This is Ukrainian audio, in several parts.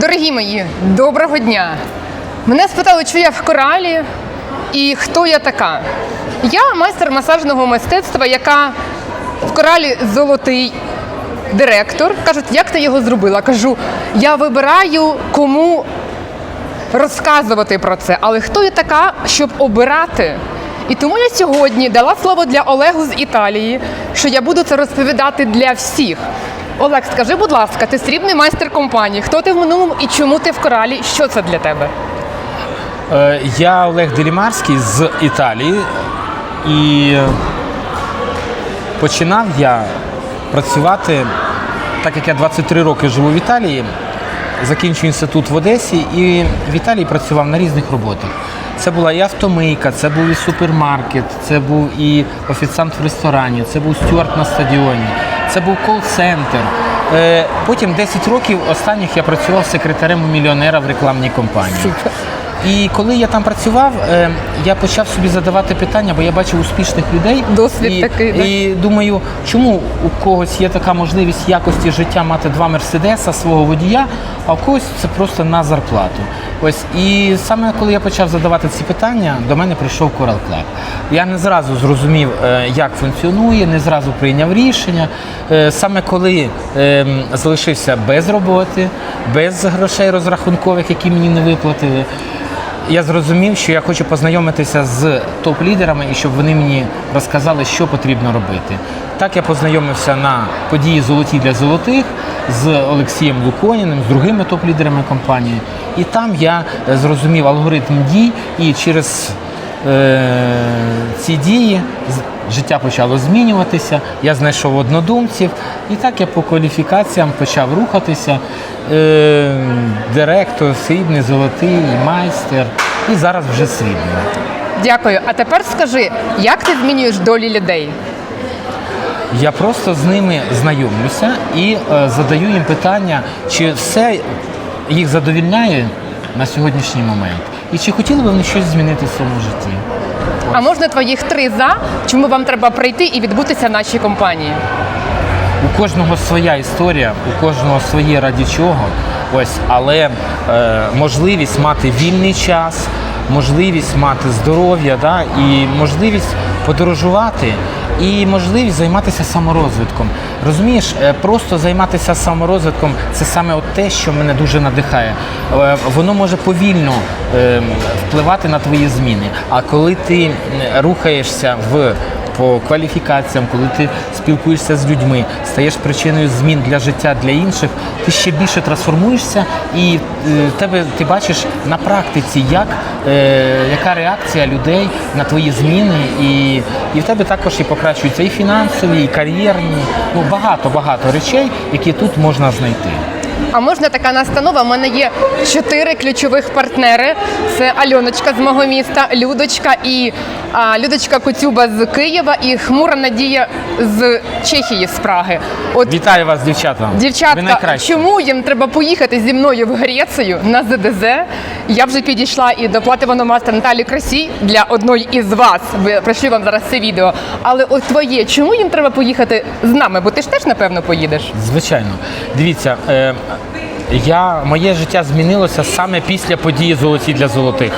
Дорогі мої, доброго дня! Мене спитали, чи я в коралі і хто я така. Я майстер масажного мистецтва, яка в коралі золотий директор. Кажуть, як ти його зробила? Кажу, я вибираю, кому розказувати про це. Але хто я така, щоб обирати? І тому я сьогодні дала слово для Олегу з Італії, що я буду це розповідати для всіх. Олег, скажи, будь ласка, ти срібний майстер компанії. Хто ти в минулому і чому ти в коралі? Що це для тебе? Е, Я Олег Делімарський з Італії і починав я працювати, так як я 23 роки живу в Італії, закінчую інститут в Одесі і в Італії працював на різних роботах. Це була і автомийка, це був і супермаркет, це був і офіціант в ресторані, це був стюард на стадіоні, це був кол-центр. Е, Потім 10 років останніх я працював секретарем мільйонера в рекламній компанії. І коли я там працював, е, я почав собі задавати питання, бо я бачив успішних людей. Досвід і, такий, да? І думаю, чому у когось є така можливість якості життя мати два мерседеса свого водія, а у когось це просто на зарплату. Ось і саме коли я почав задавати ці питання, до мене прийшов Coral Club. Я не зразу зрозумів, е, як функціонує, не зразу прийняв рішення. Е, Саме коли залишився без роботи, без грошей розрахункових, які мені не виплатили. Я зрозумів, що я хочу познайомитися з топ-лідерами і щоб вони мені розказали, що потрібно робити. Так я познайомився на події Золоті для золотих з Олексієм Луконіним, з другими топ-лідерами компанії. І там я е, зрозумів алгоритм дій і через ці дії життя почало змінюватися. Я знайшов однодумців, і так я по кваліфікаціям почав рухатися. Е, директор, срібний, золотий, майстер і зараз вже срібний. Дякую. А тепер скажи, як ти змінюєш долі людей? Я просто з ними знайомлюся і е, задаю їм питання, чи все їх задовільняє на сьогоднішній момент, і чи хотіли б вони щось змінити в своєму житті. А можна твоїх три за, чому вам треба прийти і відбутися в нашій компанії? У кожного своя історія, у кожного своє раді чого. Ось, але е, можливість мати вільний час, можливість мати здоров'я, да, і можливість подорожувати, і можливість займатися саморозвитком. Розумієш, е, просто займатися саморозвитком це саме от те, що мене дуже надихає. Е, Воно може повільно е, впливати на твої зміни. А коли ти рухаєшся в по кваліфікаціям, коли ти спілкуєшся з людьми, стаєш причиною змін для життя для інших, ти ще більше трансформуєшся, і е, тебе ти бачиш на практиці, як, е, яка реакція людей на твої зміни, і, і в тебе також і покращуються і фінансові, і кар'єрні, ну багато багато речей, які тут можна знайти. А можна така настанова? У мене є чотири ключових партнери: це Альоночка з мого міста, Людочка і Людочка Коцюба з Києва і Хмура Надія з Чехії, з Праги. От Вітаю вас, дівчата! Ви Дівчатка, чому їм треба поїхати зі мною в Грецію на ЗДЗ? Я вже підійшла і до плативаного мастера Наталі Красій для одної із вас. Ви прийшли вам зараз це відео. Але от твоє, чому їм треба поїхати з нами? Бо ти ж теж напевно поїдеш. Звичайно. Дивіться, е, я, моє життя змінилося саме після події Золоті для золотих.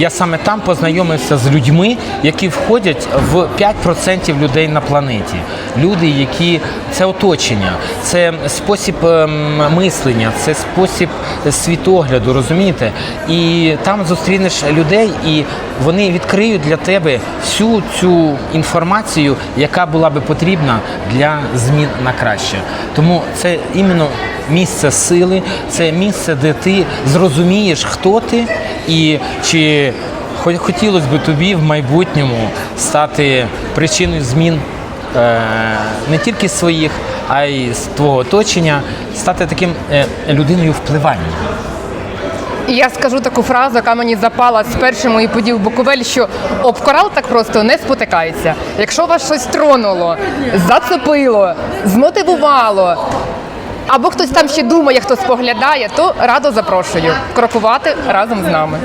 Я саме там познайомився з людьми, які входять в 5% людей на планеті. Люди, які це оточення, це спосіб ем, мислення, це спосіб світогляду, розумієте? І там зустрінеш людей, і вони відкриють для тебе всю цю інформацію, яка була би потрібна для змін на краще. Тому це іменно місце сили, це місце, де ти зрозумієш, хто ти і чи хо- хотілося б тобі в майбутньому стати причиною змін е, не тільки своїх, а й з твого оточення, стати таким е, людиною впливання. Я скажу таку фразу, яка мені запала з першої моєї події в Буковель, що об корал так просто не спотикається. Якщо вас щось тронуло, зацепило, змотивувало, або хтось там ще думає, хто споглядає, то радо запрошую крокувати разом з нами.